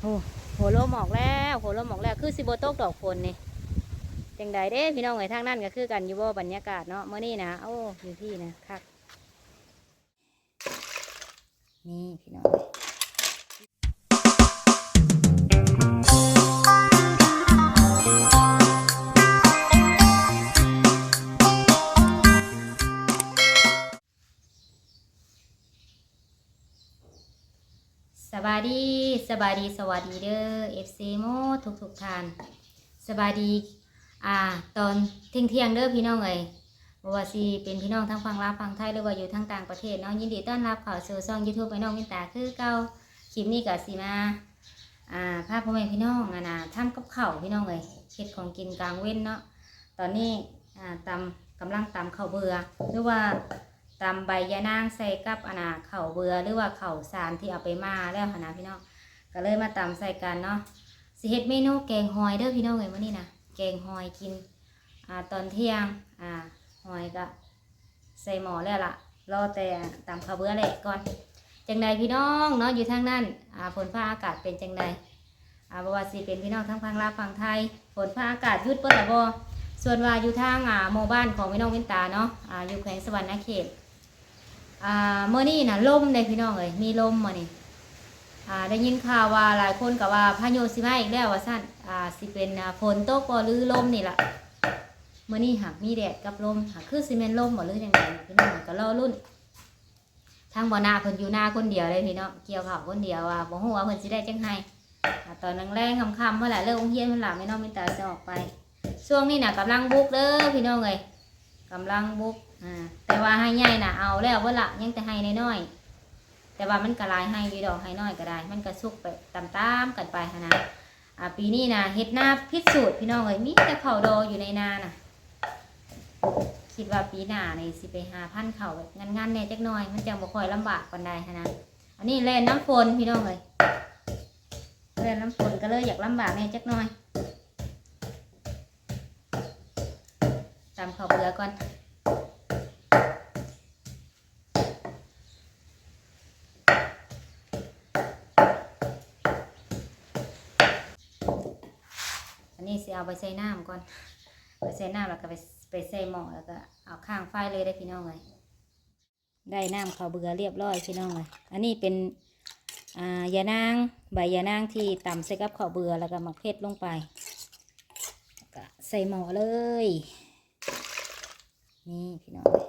โอ้โหลมออกแล้วโหลมออกแล้วคือสิบโตกดอกฝนนี่จังใดเด้พี่น้องไอ้ทางนั่นก็คือกันอยู่บ่บรรยากาศเนาะเมื่อนี้นะโอ้อยู่ที่นะคักนี่พี่น้อง บายดีสบายดีสวัสดีเด้อ FC โมทุกทุกท่านสบายดี อ่า ตอนเที่ยงเที่ยงเด้อพี่น้องเอยบ่ว่าสิเป็นพี่น้องทั้งฝั่งลาวฝั่งไทยหรือว่าอยู่ทั้งต่างประเทศเนาะยินดีต้อนรับเข้าสู่ช่อง YouTube ไปน้องมินตาคือเก่าคลิปนี้ก็สิมาอ่าพาพ่อแม่พี่น้องอะนะทำกับข้าวพี่น้องเอ้ยเฮ็ดของกินกลางเว้นเนาะตอนนี้อ่าตำกำลังตำข้าวเบื่อหรือว่า ตำใบยะนางใส่กับอนน่ะข้าเบือหรือว่าเข้าสารที่เอาไปมาแล้วค่ะนะพี่น้องก็เลยมาตำใส่กันเนาะสิเฮ็ดเมนูแกงหอยเด้อพี่น้องเอ้ยมื้อนี้นะแกงหอยกินอ่าตอนเที่ยงอ่าหอยก็ใส่หม้อแล้วล่ะรอแต่ตำข้าวเบือแหละก่อนจังใดพี่น้องเนาะอยู่ทางนั้นอ่าฝนฟ้าอากาศเป็นจังใดอ่าบว่าสิเป็นพี่น้องทั้งพังลาวฝั่งไทยฝนฟ้าอากาศยุดเปิดละบ่ส่วนว่าอยู่ทางอ่าหมู่บ้านของพี่น้องเวนตาเนาะอ่าอยู่แขวงสวรรณเขต อ่าเมื่อนี้น่ะลมเลยพี่น้องเอ้ยมีลมมานี่อ่าได้ยินข่าวว่าหลายคนก็ว่าพายุสิมาอีกแล้วว่าซั่นอ่าสิเป็นฝนตกบ่หรือลมนี่ล่ะเมื่อนี้หากมีแดดกับลมหากคือสิเมนลมบ่หรือจังไดพี่น้องก็รอรุ่นทางบ่อนาเพิ่นอยู่หน้าคนเดียวเลยพี่น้องเกี่ยวข้าวคนเดียวว่าบ่ฮู้ว่าเพิ่นสิได้จังไห้อ่าตอนแรงๆค่ำๆเมื่อไหร่เลิกโรงเรียนเพิ่นหลับไม่น้องมิตาจะออกไป ช่วงนี้น่ะกำลังบุกเด้อพี่น้องเอ้ยกำลังบุก อ่าแต่ว่าให้ใหญ่น่ะเอาแล้วเบ่ละยังแต่ให้น้อยๆแต่ว่ามันก็หลายให้อยู่ดอกให้น้อยก็ได้ มันก็สุกไปตามๆกันไปหั้นนะอ่าปีนี้นะเฮ็ดหน้าพิสูจน์พี่น้องเอ้ยมีแต่ข้าวดออยู่ในนาน่ะ คิดว่าปีหน้าในสิไปหาพันธุ์เขาแบบงานๆแหน่จักหน่อย มันจังบ่ค่อยลำบากปานใดหั้นนะอันนี้แล่นน้ำฝนพี่น้องเอ้ยแล่นน้ำฝนก็เลยอยากลำบากแหน่จักหน่อยตามข้าวเบือก่อน อันนี้สิ เอาไปใส่น้ำก่อนไปใส่น้ำแล้วก็ไปไปใส่หม้อแล้วก็เอาข้างไฟเลยได้พี่น้องเลยได้น้ำข้าวเบื่อเรียบร้อยพี่น้องเลยอันนี้เป็นอ่ายานางใบยานางที่ตำใส่กับข้าวเบื่อแล้วก็หมักเพชรลงไปก็ใส่หม้อเลย นี่พี่น้องเลย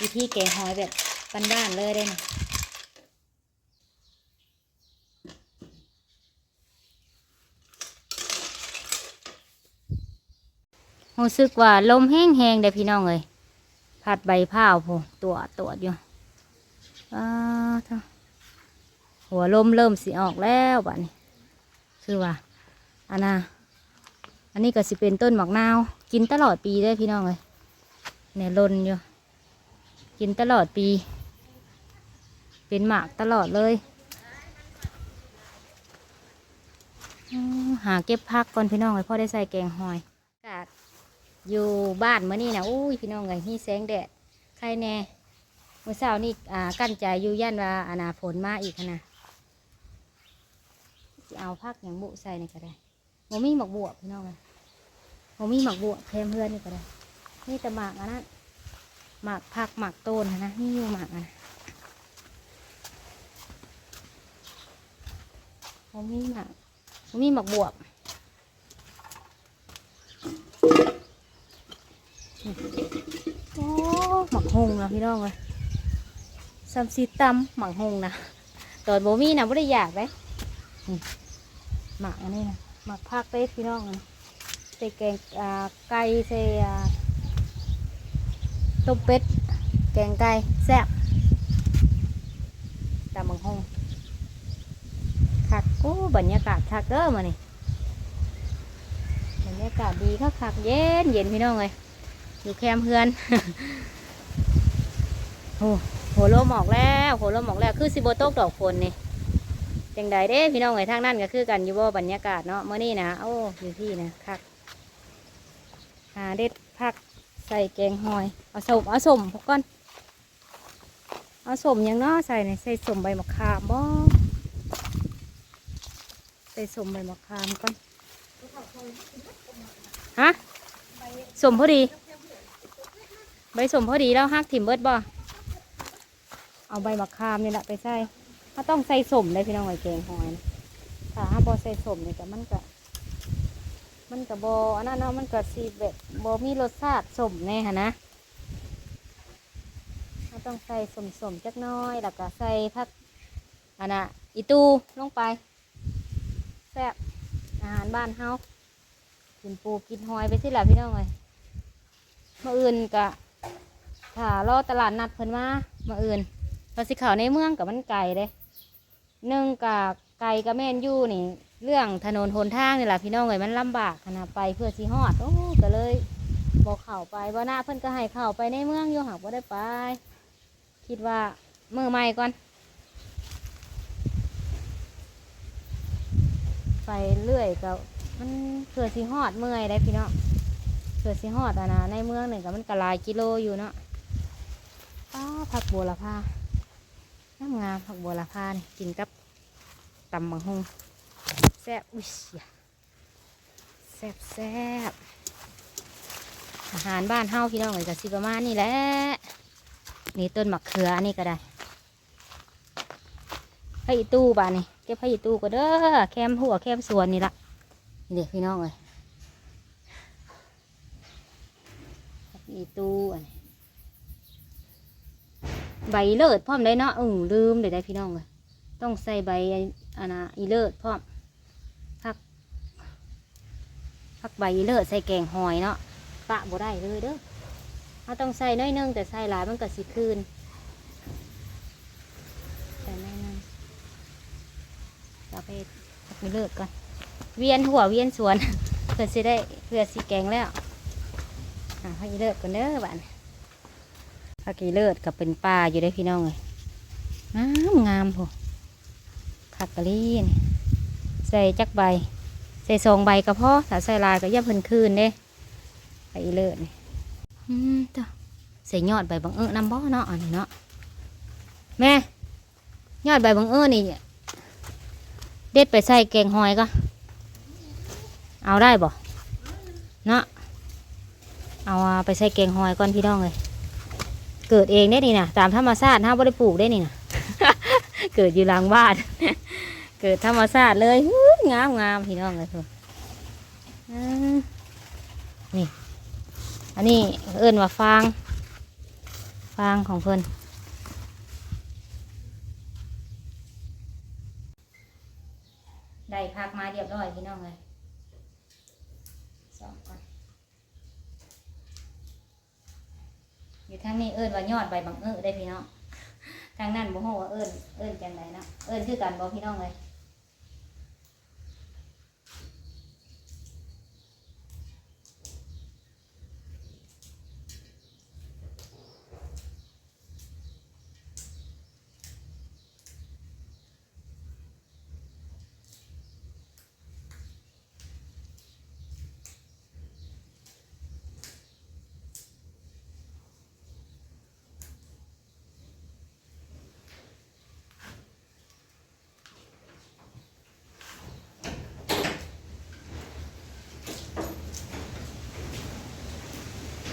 วิธีแกงหอยแบบบ้านๆเลยได้นะ รู้สึกว่าลมแห้งแหงๆเด้พี่น้องเลยพัดใบพ้าพูตัวตัวอยู่หัวลมเริ่มสิออกแล้วบัดนี้ คือว่าอันน่ะอันนี้ก็สิเป็นต้นหมากนาว กินตลอดปีได้พี่น้องเลยเนี่ยลนอยู่ กินตลอดปี เป็นหมากตลอดเลยหาเก็บพักก่อนพี่น้องเลยพ่อได้ใส่แกงหอย อยู่บ้านเมื่อนี้นะอุ้ยพี่น้องไงมีแสงแดดใครแน่เมื่อเช้านี่อ่ากั้นใจอยู่ย่านว่าอนาฝนมาอีกนะสิเอาพักอย่างบุใส่นี่ก็ได้โมมีหมักบวบพี่น้องเลยโมมีหมักบวบแทมเพื่อนนี่ก็ได้นี่แต่หมากอันนั้นหมากผักหมากต้นนะนี่อยู่หมากอันะโมมีหมากโมมีหมักบวบ โอ้หมักหงนะพี่น้องเลยซัมซีตำหมักหงนะตอนโบมี่นะไม่ได้อยากเลยนี่หมักอันนี้นะหมักผักเป็ดพี่น้องนะใส่แกงอ่าไก่ใส่อ่าต้มเป็ดแกงไก่แซ่บตำหมักหงคักโอ้บรรยากาศคักเด้อมานี่บรรยากาศดีคักคักๆเย็นเย็นพี่น้องเลย อยู่แคมเพื่อนโอ้โหลมออกแล้วโหลมออกแล้ว คือสิโบตกดอกฝนนี่จังใดเด้พี่น้องไอ้ทางนั้นก็คือกันอยู่บ่บรรยากาศเนาะเมื่อนี้นะโอ้อยู่ที่นะคักหาเด็ดผักใส่แกงหอย เอาสมเอาสมพวกก่อนเอาสมยังเนาะใส่ในใส่สมใบมะขามบ่ส่สมใบมะขามก่อนฮะสมพอดี บสมพอดีแล้วฮักถิ่มเบิดบ่เอาใบมะขามนี่แหละไปใส่ถ้าต้องใส่สมเลยพี่น้องไอ้แกงหอยนะถ้าถ้าบอใส่สมเนี่ยก็มันก็มันก็บอันนั้นเนาะมันก็สีแบบบมีรสชาติสมแน่ฮะนะถ้าต้องใส่สมสมจักน้อยแล้วก็ใส่ผักอันน่ะอีตูลงไปแซ่บอาหารบ้านเฮากินปูกินหอยไปสิล่ะพี่น้องเลยเมื่ออื่นก็ ถ้ารอตลาดนัดเพิ่นมามื่ออื่นพอสิเขาในเมืองกับมันไก่เลยหนึ่งกับไก่กับแม่นยู่นี่ เรื่องถนนหนทางนี่แหละพี่น้องเลยมันลำบากขนาดไปเพื่อสิฮอดโอ้ก็เลยบอกเข่าไปบ่หน้าเพิ่นก็ให้เข่าไปในเมืองอยู่หากบ่ได้ไป คิดว่ามือใหม่ก่อนไปเรื่อยก็มันเพื่อสิฮอดเมื่อยได้พี่น้องเพื่อสิฮอดอะนะในเมืองหนึ่งก็มันก็หลายกิโลอยู่เนาะ ผักบัวละพางามงามผักบัวละพานี่กินกับตำบังฮงแซ่บอุ้ยเสียแซ่บแซ่บอาหารบ้านเฮาพี่น้องเลยก็สิประมาณนี้แหละนี่ต้นมะเขืออันนี้ก็ได้ให้ตู้บ้านนี่เก็บให้ตู้ก็เด้อแคมหัวแคมสวนนี่ละนี่เด็กพี่น้องเลยอีตู้อันนี้ ใบเลิศพร้อมได้เนาะอือลืมเลยได้พี่น้องเลยต้องใส่ใบอันนะอีเลิศพร้อมพักพักใบอีเลิศใส่แกงหอยเนาะปะบ่ได้เลยเด้อเราต้องใส่น้อยนึงแต่ใส่หลายมันก็สิคืนใส่น้อยนึงเราไปพักอีเลิศก่อนเวียนหัวเวียนสวนเพื่อสิได้เพื่อสิแกงแล้วอ่าพักอีเลิศก่อนเด้อบ้าน พักอีเลิศกับเป็นป่าอยู่ได้พี่น้องเลยงามงามพอผักกะลีนใส่จักใบ ใส่สองใบก็พอถ้าใส่ลายก็ย่ำเพิ่นคืนเด้พักอีเลิศนี่อืมจ้ะใส่ยอดใบบังเอิญน้ำบ่อเนาะอันนี้เนาะแม่ยอดใบบังเอิญนี่เด็ดไปใส่แกงหอยก็ เอาได้บ่เนาะเอาไปใส่แกงหอยก่อนพี่น้องเลย เกิดเองได้นี่นะตามธรรมชาติห้าบ่ได้ปลูกได้นี่นะเกิดอยู่หลังบ้านเกิดธรรมชาติเลยงามงามพี่น้องเลยทุกนี่ อันนี้เอิ้นว่าฟาง ฟางของเพิ่นได้พักมาเรียบร้อยพี่น้องเลยสองก่อน อยู่ทางนี้เอิญว่ายอดใบบังเอิญได้พี่น้องทางนั้นบ่ฮู้ว่าเอิญเอิญจังไดเนาะเอิญคือกันบ่พี่น้องเลย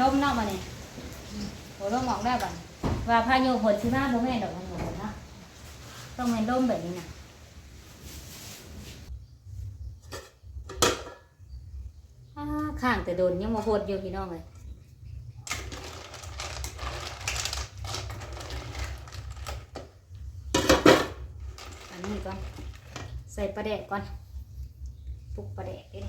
ลมเนาะมาเนี่ยโหลมออกได้บ่ว่าพายุฝนสิมาบ่แม่นดอกมันหมดนะต้องแม่นลมแบบนี้นะข้างแต่โดนยังมาโหดอยู่พี่น้องเลยอันนี้ก่อนใส่ปลาแดกก่อนปลุกปลาแดกเอง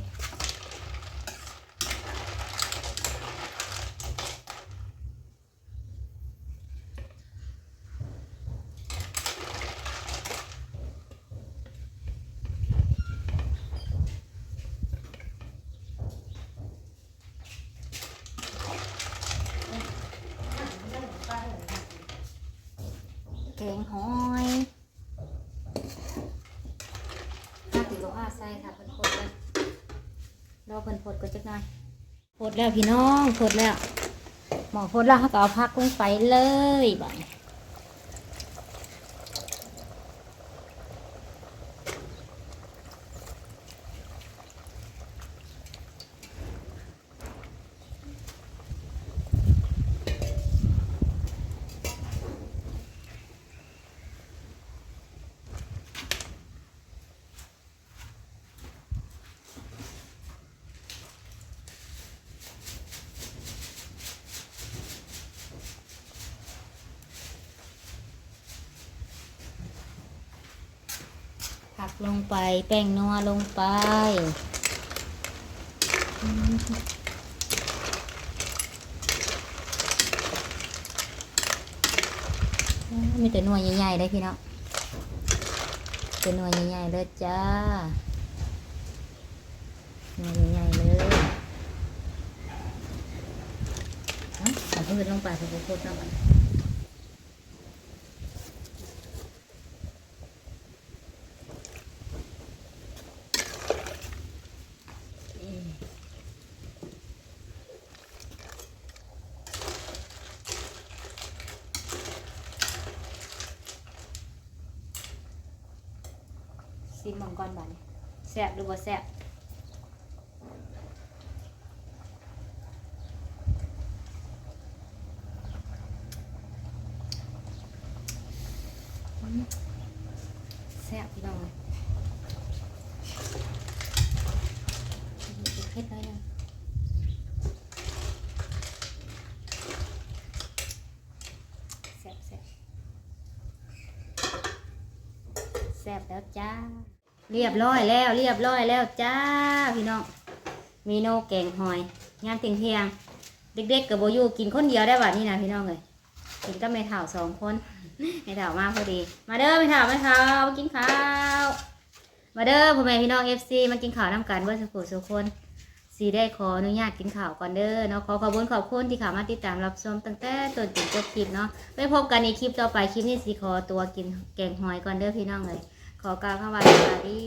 แกงหอยถ้าติดกับผ้าใส่ค่ะเพิ่นพดเลยรอเพิ่นพดก็จักหน่อยพดแล้วพี่น้องพดแล้ว หมอพดแล้วเขาก็เอาพักลงไปเลยบ่ายลงไปแป้งนัวลงไปมีแต่หน่วยใหญ่ๆได้พี่เนาะเป็นหน่วยใหญ่ๆเลยจ้าหน่วยใหญ่ๆเลยเอาเอาพืชลงไปพืชพูดลงไป ซิมมังกรบันแซ่บหรือว่าแซ่บแซ่บพี่น้องเลยเผ็ดเลยนะแซ่บแซ่บแซ่บแล้วจ้า เรียบร้อยแล้ว เรียบร้อยแล้วจ้าพี่น้องเมนูแกงหอยงานเที่ยงเที่ยงเด็กๆกับโบยูกินคนเดียวได้บัดนี่นะพี่น้องเลยกินก็ไม่เท่าสองคนไม่เท่ามากพอดี มาเด้อไม่เท่าไม่เท่ามากินข้าวมาเด้อพ่อแม่พี่น้องเอฟซีมากินข้าวน้ำกันเพื่อสุขสุขคนสีได้ขออนุญาตกินข้าวก่อนเด้อเนาะขอขอบคุณขอบคุณที่ข้ามาติดตามรับชมตั้งแต่ต้นจนจบคลิปเนาะไปพบกันในคลิปต่อไปคลิปนี้สีขอตัวกินแกงหอยก่อนเด้อพี่น้องเลย ขอกล่าวคำว่าสวัสดี